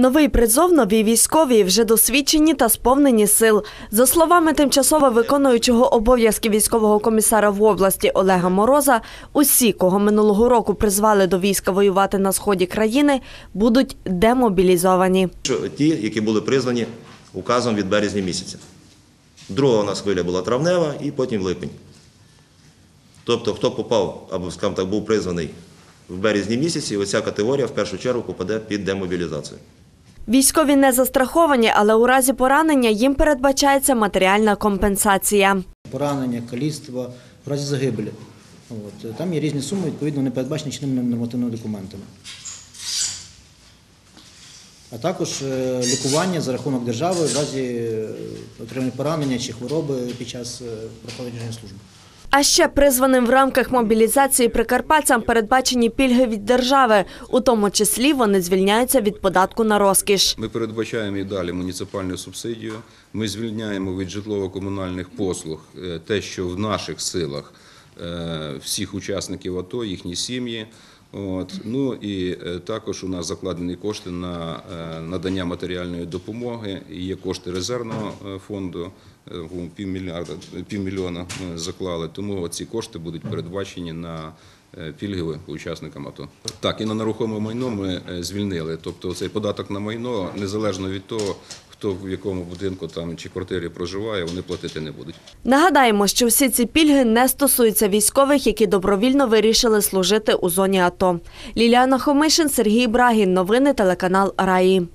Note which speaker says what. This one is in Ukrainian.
Speaker 1: Новий призов, нові військові вже досвідчені та сповнені сил. За словами тимчасово виконуючого обов'язки військового комісара в області Олега Мороза, усі, кого минулого року призвали до війська воювати на сході країни, будуть демобілізовані.
Speaker 2: Ті, які були призвані указом від березня місяця. Друга у нас хвиля була травнева і потім липень. Тобто, хто попав або, скажімо так, був призваний в березні місяці, оця категорія в першу чергу попаде під демобілізацію.
Speaker 1: Військові не застраховані, але у разі поранення їм передбачається матеріальна компенсація.
Speaker 3: поранення, каліцтва, в разі загибелі. Там є різні суми, відповідно, не передбачені чинними нормативними документами. А також е, лікування за рахунок держави в разі е, отримання поранення чи хвороби під час е, проходження служби.
Speaker 1: А ще призваним в рамках мобілізації прикарпатцям передбачені пільги від держави, у тому числі вони звільняються від податку на розкіш.
Speaker 4: Ми передбачаємо і далі муніципальну субсидію. Ми звільняємо від житлово-комунальних послуг е, те, що в наших силах всіх учасників АТО, їхні сім'ї. От. Ну і е, також у нас закладені кошти на е, надання матеріальної допомоги. Є кошти резервного е, фонду, е, півмільярда, півмільйона ми заклали. Тому ці кошти будуть передбачені на е, пільги учасникам АТО. Так, і на нерухоме майно ми е, звільнили. Тобто цей податок на майно, незалежно від того, хто в якому будинку там чи квартирі проживає, вони платити не будуть.
Speaker 1: Нагадаємо, що всі ці пільги не стосуються військових, які добровільно вирішили служити у зоні АТО. Ліліана Хомишин, Сергій Брагін. Новини телеканал Раї.